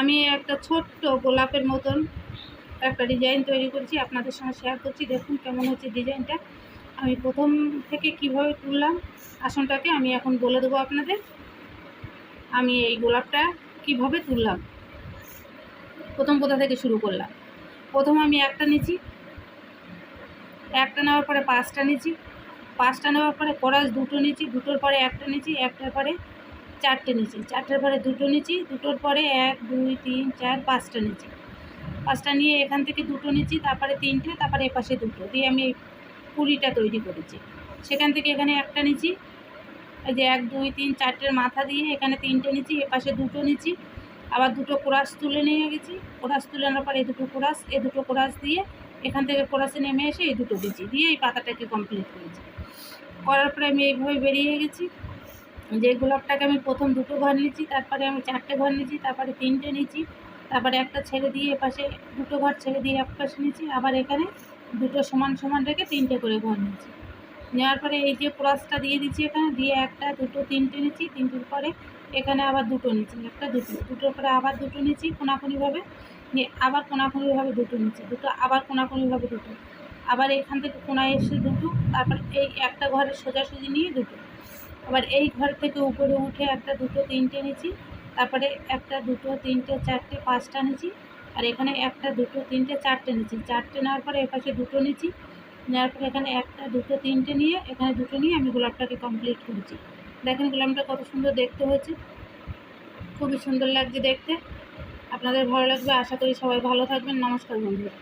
আমি একটা ছোট্ট গোলাপের মতন একটা ডিজাইন তৈরি করছি, আপনাদের সঙ্গে শেয়ার করছি। দেখুন কেমন হচ্ছে ডিজাইনটা আমি প্রথম থেকে কীভাবে তুললাম, আসনটাকে আমি এখন বলে দেবো আপনাদের। আমি এই গোলাপটা কীভাবে তুললাম, প্রথম কোথা থেকে শুরু করলাম? প্রথম আমি একটা নিচ্ছি একটা নেওয়ার পরে পাঁচটা নিচ্ছি পাঁচটা নেওয়ার পরে কোরাস দুটো নিচ্ছি দুটোর পরে একটা নিচ্ছি একটার পরে চারটে নিচ্ছি চারটের পরে দুটো নিচ্ছি দুটোর পরে এক, দুই, তিন, চার, পাঁচটা নিচ্ছি পাঁচটা নিয়ে এখান থেকে দুটো নিচ্ছি তারপরে তিনটে, তারপরে এপাশে দুটো। দিয়ে আমি কুড়িটা তৈরি করেছি। সেখান থেকে এখানে একটা নিচ্ছি এই যে এক, দুই, তিন, চারটের মাথা দিয়ে এখানে তিনটে নিচ্ছি এপাশে দুটো নিচ্ছি আবার দুটো কোরাস তুলে নিয়ে গেছি। কোরাস তুলে আনার পর এই দুটো কোরাস, এই দুটো কোরাস দিয়ে এখান থেকে কোরাসে নেমে এসে এই দুটো দিচ্ছি দিয়ে এই পাতাটাকে কমপ্লিট করেছি। করার পরে আমি এইভাবে বেরিয়ে গেছি। যে গোলাপটাকে আমি প্রথম দুটো ঘর নিয়েছি, তারপরে আমি চারটে ঘর নিয়েছি, তারপরে তিনটে নিয়েছি, তারপরে একটা ছেড়ে দিয়ে এপাশে দুটো ঘর ছেড়ে দিয়ে এক পাশে নিচ্ছি আবার এখানে দুটো সমান সমান রেখে তিনটে করে ঘর নিয়েছি। নেওয়ার পরে এই যে ক্রসটা দিয়ে দিচ্ছি এখানে, দিয়ে একটা, দুটো, তিনটে নিচ্ছি তিনটের পরে এখানে আবার দুটো নিচ্ছি একটা, দুটো, দুটোর পরে আবার দুটো নিচ্ছি কোনাকুনিভাবে, নিয়ে আবার কোনাকুনিভাবে দুটো নিচ্ছি দুটো আবার কোনাকুনিভাবে দুটো, আবার এখান থেকে কোনায় এসে দুটো, তারপর এই একটা ঘরের সোজাসুজি নিয়ে দুটো। আবার এই ঘর থেকে উপরে উঠে একটা দুটো, তিনটে নিচ্ছি তারপরে একটা, দুটো, তিনটে, চারটে, পাঁচটা নিচ্ছি আর এখানে একটা, দুটো, তিনটে, চারটে নিচ্ছি চারটে নেওয়ার পরে এপাশে দুটো নিচ্ছি নেওয়ার পরে এখানে একটা, দুটো, তিনটে নিয়ে এখানে দুটো নিয়ে আমি গোলাপটাকে কমপ্লিট করেছি। দেখেন গোলাপটা কত সুন্দর দেখতে হয়েছে। খুবই সুন্দর লাগছে দেখতে। আপনাদের ভালো লাগবে, আশা করি সবাই ভালো থাকবেন। নমস্কার বন্ধুরা।